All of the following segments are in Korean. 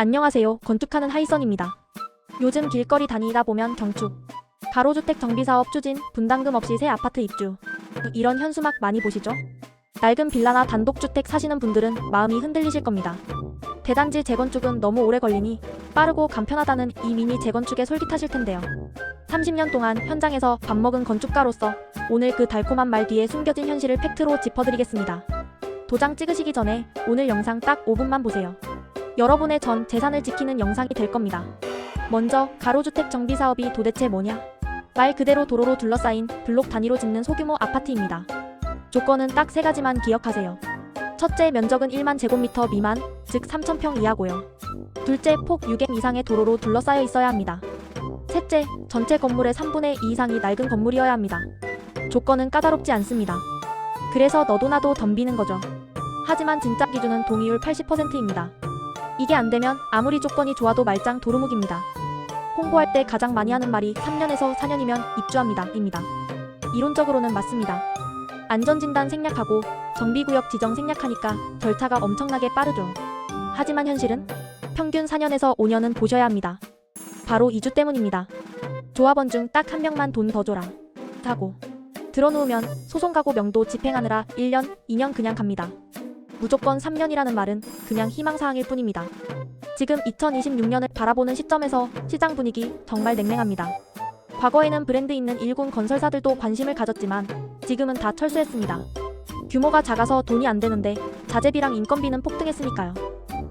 안녕하세요. 건축하는 하이선입니다. 요즘 길거리 다니다 보면 경축, 가로주택 정비사업 추진, 분담금 없이 새 아파트 입주 이런 현수막 많이 보시죠? 낡은 빌라나 단독주택 사시는 분들은 마음이 흔들리실 겁니다. 대단지 재건축은 너무 오래 걸리니 빠르고 간편하다는 이 미니 재건축에 솔깃하실 텐데요. 30년 동안 현장에서 밥 먹은 건축가로서 오늘 그 달콤한 말 뒤에 숨겨진 현실을 팩트로 짚어드리겠습니다. 도장 찍으시기 전에 오늘 영상 딱 5분만 보세요. 여러분의 전 재산을 지키는 영상이 될 겁니다. 먼저 가로주택 정비 사업이 도대체 뭐냐? 말 그대로 도로로 둘러싸인 블록 단위로 짓는 소규모 아파트입니다. 조건은 딱 세 가지만 기억하세요. 첫째 면적은 1만 제곱미터 미만, 즉 3,000평 이하고요. 둘째 폭 6엠 이상의 도로로 둘러싸여 있어야 합니다. 셋째, 전체 건물의 3분의 2 이상이 낡은 건물이어야 합니다. 조건은 까다롭지 않습니다. 그래서 너도 나도 덤비는 거죠. 하지만 진짜 기준은 동의율 80%입니다. 이게 안 되면 아무리 조건이 좋아도 말짱 도루묵입니다. 홍보할 때 가장 많이 하는 말이 3년에서 4년이면 입주합니다. 입니다. 이론적으로는 맞습니다. 안전진단 생략하고 정비구역 지정 생략하니까 절차가 엄청나게 빠르죠. 하지만 현실은 평균 4년에서 5년은 보셔야 합니다. 바로 이주 때문입니다. 조합원 중 딱 한 명만 돈 더 줘라. 하고 들어놓으면 소송 가고 명도 집행하느라 1년, 2년 그냥 갑니다. 무조건 3년이라는 말은 그냥 희망사항일 뿐입니다. 지금 2026년을 바라보는 시점에서 시장 분위기 정말 냉랭합니다. 과거에는 브랜드 있는 일군 건설사들도 관심을 가졌지만 지금은 다 철수했습니다. 규모가 작아서 돈이 안 되는데 자재비랑 인건비는 폭등했으니까요.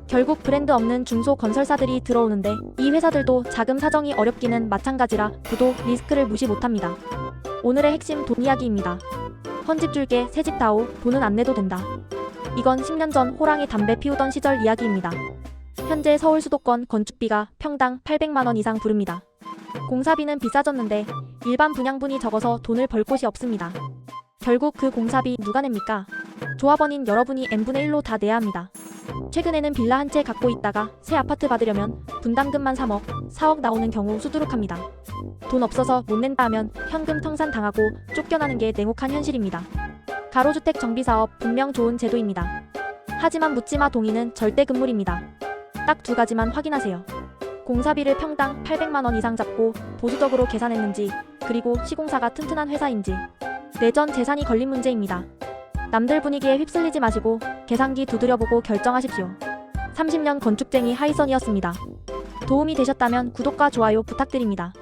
결국 브랜드 없는 중소 건설사들이 들어오는데 이 회사들도 자금 사정이 어렵기는 마찬가지라 부도 리스크를 무시 못합니다. 오늘의 핵심 돈 이야기입니다. 헌집 줄게 새집 다오 돈은 안 내도 된다. 이건 10년 전 호랑이 담배 피우던 시절 이야기입니다. 현재 서울 수도권 건축비가 평당 800만 원 이상 부릅니다. 공사비는 비싸졌는데 일반 분양분이 적어서 돈을 벌 곳이 없습니다. 결국 그 공사비 누가 냅니까? 조합원인 여러분이 n분의 1로 다 내야 합니다. 최근에는 빌라 한 채 갖고 있다가 새 아파트 받으려면 분담금만 3억, 4억 나오는 경우 수두룩합니다. 돈 없어서 못 낸다 하면 현금 청산 당하고 쫓겨나는 게 냉혹한 현실입니다. 가로주택 정비사업 분명 좋은 제도입니다. 하지만 묻지마 동의는 절대 금물입니다. 딱 두 가지만 확인하세요. 공사비를 평당 800만 원 이상 잡고 보수적으로 계산했는지, 그리고 시공사가 튼튼한 회사인지. 내전 재산이 걸린 문제입니다. 남들 분위기에 휩쓸리지 마시고 계산기 두드려보고 결정하십시오. 30년 건축쟁이 하이선이었습니다. 도움이 되셨다면 구독과 좋아요 부탁드립니다.